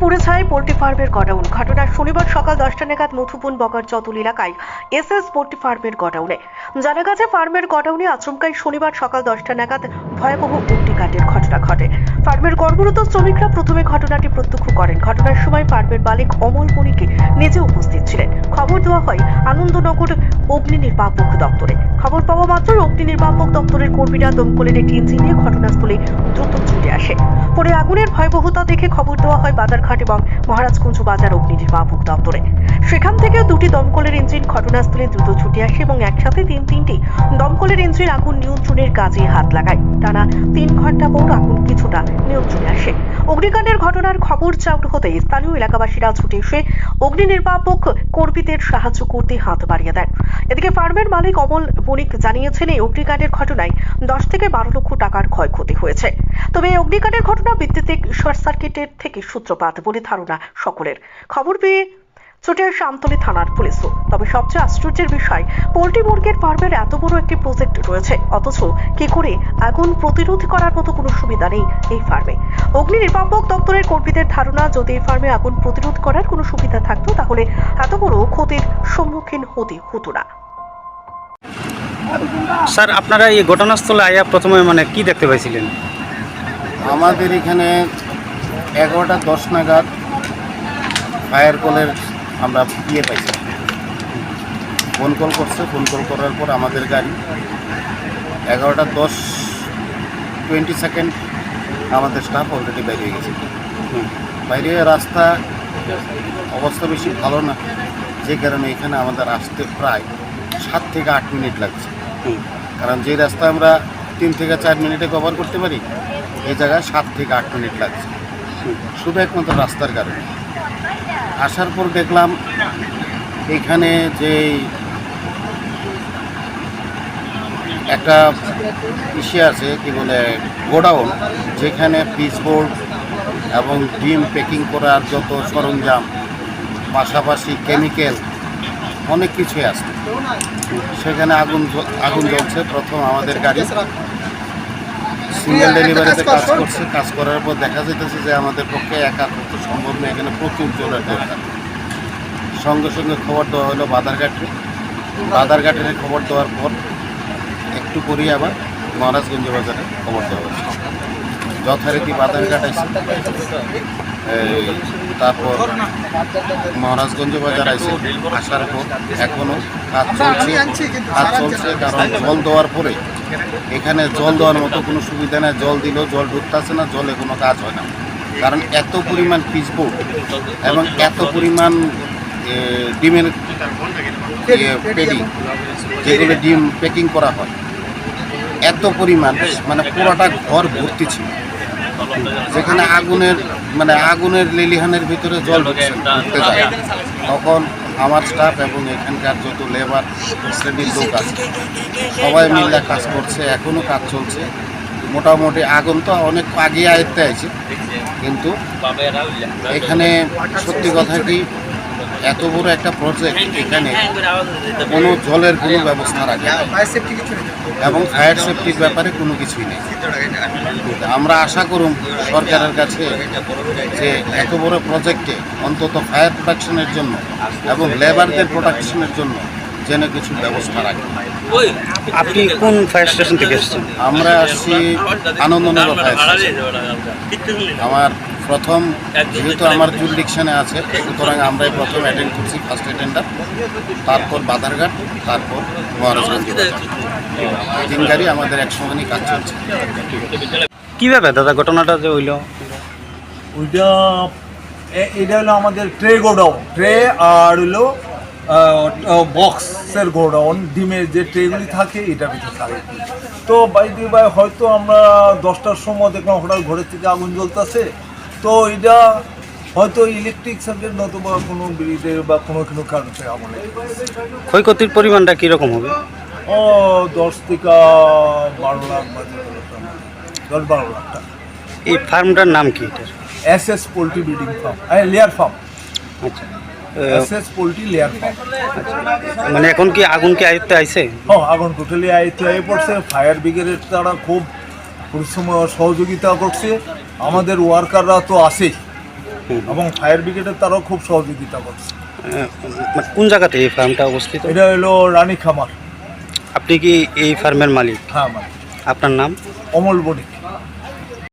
পুড়ে ছায় পোল্ট্রি ফার্মের গডাউন। ঘটনা শনিবার সকাল দশটা নাগাদ মধুবন বগার চতুল এলাকায় এস এস পোল্ট্রি ফার্মের গডাউনে। জানা গেছে, ফার্মের গডাউনে আচমকাই শনিবার সকাল দশটা নাগাদ ভয়াবহ অগ্নিকাণ্ডের ঘটনা ঘটে। ফার্মের কর্মরত শ্রমিকরা প্রথমে ঘটনাটি প্রত্যক্ষ করেন। ঘটনার সময় ফার্মের মালিক অমল মণিকে নিজে উপস্থিত ছিলেন। খবর দেওয়া হয়, আনন্দনগর অগ্নি নির্বাপক দপ্তরে। খবর পাওয়া মাত্র অগ্নি নির্বাপক দপ্তরের কর্মীরা দমকলের একটি ইঞ্জিন নিয়ে ঘটনাস্থলে দ্রুত ছুটে আসে। পরে আগুনের ভয়াবহতা দেখে খবর দেওয়া হয় বাজারঘাট এবং মহারাজগঞ্জ বাজার অগ্নি নির্বাপক দপ্তরে। সেখান থেকে দুটি দমকলের ইঞ্জিন ঘটনাস্থলে দ্রুত ছুটে আসে এবং একসাথে তিন তিনটি দমকলের ইঞ্জিন আগুন নিয়ন্ত্রণের কাজে হাত লাগায়। টানা তিন ঘণ্টা পর আগুন কিছুটা নিয়ন্ত্রণে আসে। অগ্নিকাণ্ডের ঘটনার খবর চাউর হতে স্থানীয় এলাকাবাসীরা ছুটে এসে অগ্নি নির্বাপক কর্মীদের সাহায্য করতে হাত বাড়িয়ে দেন। এদিকে ফার্মের মালিক অমল বণিক জানিয়েছেন, এই অগ্নিকাণ্ডের ঘটনায় দশ থেকে বারো লক্ষ টাকার ক্ষয়ক্ষতি হয়েছে। তবে এই অগ্নিকাণ্ডের ঘটনা বিদ্যুতিক শর্ট সার্কিটের থেকে সূত্রপাত বলে ধারণা সকলের। খবর পেয়ে ছুটে আসে আমতলী থানার পুলিশও। তবে সবচেয়ে আশ্চর্যের বিষয় পোল্ট্রি মুরগির ফার্মের এত বড় একটি প্রজেক্ট রয়েছে অথচ কি করে আগুন প্রতিরোধ করার মতো কোনো সুবিধা নেই এই ফার্মে। অগ্নি নির্বাপক দপ্তরের কর্মীদের ধারণা যদি এই ফার্মে আগুন প্রতিরোধ করার কোনো সুবিধা থাকতো তাহলে এত বড় ক্ষতির সম্মুখীন হতে হতো না। স্যার আপনারা এই ঘটনাস্থলে আয়া প্রথমে মানে কি দেখতে পাইছিলেন? আমাদের এখানে এগারোটা দশ নাগাদ ফায়ার কলের আমরা ইয়ে পাইছি। ফোন কল করছে ফোন কল করার পর আমাদের গাড়ি এগারোটা দশ টোয়েন্টি সেকেন্ড আমাদের স্টাফ অলরেডি বাইরে হয়ে গেছে। বাইরে রাস্তা অবস্থা বেশি ভালো না, যে কারণে এখানে আমাদের আসতে প্রায় সাত থেকে আট মিনিট লাগছে। কারণ যে রাস্তা আমরা তিন থেকে চার মিনিটে কভার করতে পারি এই জায়গায় সাত থেকে আট মিনিট লাগছে। শুধু একমাত্র রাস্তার কারণে। আসার পর দেখলাম এখানে যে একটা ইসে আছে, কি বলে, গোডাউন, যেখানে পিচবোর্ড এবং ডিম প্যাকিং করার যত সরঞ্জাম, পাশাপাশি কেমিক্যাল, অনেক কিছুই আছে। সেখানে আগুন আগুন জ্বলছে, প্রথম আমাদের গাড়ি। সিঙ্গেল ডেলিভারিতে কাজ করছে কাজ করার পর দেখা যেতেছে যে আমাদের পক্ষে একা করতে সম্ভব নয় এখানে প্রচুর জলের দরকার সঙ্গে সঙ্গে খবর দেওয়া হলো বাদারঘাটে। বাদারঘাটের খবর দেওয়ার পর একটু পরেই আবার মহারাজগঞ্জ বাজারে খবর দেওয়া হয়েছে যথারীতি বাদারঘাট আসছে তারপর মহারাজগঞ্জ বাজার আইসে। আসার পর এখনও কাজ চলছে। কাজ চলছে কারণ জল দেওয়ার পরে এখানে জল দেওয়ার মতো কোনো সুবিধা নেই, জল দিলেও জল ঢুকতেছে না, জলে কোনো কাজ হয় না। কারণ এত পরিমাণ পিচবোর্ড এবং এত পরিমাণ ডিমের পেডি যেগুলো ডিম প্যাকিং করা হয়, এত পরিমাণ মানে পুরোটা ঘর ভর্তি ছিল। যেখানে আগুনের মানে আগুনের লিলিহানের ভিতরে জল ঢুকছে তখন আমার স্টাফ এবং এখানকার যত লেবার শ্রেণির লোক আছে, সবাই মিলে কাজ করছে এখনও কাজ চলছে। মোটামুটি আগুন তো অনেক আগে আয়ত্তে আছে কিন্তু এখানে সত্যি কথা কি এত বড় একটা প্রজেক্ট এখানে কোনো জলের কোনো ব্যবস্থা রাখে এবং ফায়ার সেফটির ব্যাপারে কোনো কিছুই নেই। আমরা আশা করুন সরকারের কাছে যে এত বড় প্রজেক্টে অন্তত ফায়ার প্রোটেকশনের জন্য এবং লেবারদের প্রোটেকশনের জন্য যেন কিছু ব্যবস্থা রাখে আপনি কোন ফায়ার স্টেশন থেকে এসেছেন? আমরা আসছি আনন্দনগর ফায়ার স্টেশন। আমার প্রথম যেহেতু আমার জুরিডিকশনে আছে সুতরাং আমরাই প্রথম অ্যাটেন্ড করছি ফার্স্ট অ্যাটেন্ডার তারপর বাধারঘাট তারপর মহারাজগঞ্জ তিন গাড়ি আমাদের একসঙ্গে কাজ চলছে। কীভাবে দাদা ঘটনাটা যে হইল? ওইটা এটা হলো আমাদের ট্রে গোডাউন। ট্রে আর হলো বক্সের গোডাউন। ডিমের যে ট্রেগুলি থাকে এটা ভিতরে থাকে। তো বাইদি বাই হয়তো আমরা দশটার সময় দেখলাম হঠাৎ ঘরের থেকে আগুন জ্বলতেছে। তো এটা হয়তো ইলেকট্রিক সার্কিট নতুবা কোনো ব্রিজের বা কোনো কোনো কারণে লেগেছে। ক্ষয়ক্ষতির পরিমাণটা কীরকম হবে? ও দশ থেকে বারো লাখ বা দশ বারো লাখ টাকা। এই ফার্মটার নাম কি এটার? S S poultry breeding farm layer farm আচ্ছা। S S poultry layer farm মানে এখন কি আগুন কি আয়ত্তে আইছে? হ্যাঁ আগুন টোটালি আয়ত্ত হয়ে পড়ছে। ফায়ার ব্রিগেডের তারা খুব পরিশ্রম সহযোগিতা করছে। আমাদের ওয়ার্কাররা তো আসে এবং ফায়ার ব্রিগেডের তারাও খুব সহযোগিতা করছে। মানে কোন জায়গাতে এই ফার্মটা অবস্থিত? এটা হলো রানী খামার আপনি কি এই ফার্মের মালিক? হ্যাঁ আপনার নাম? অমল বণিক।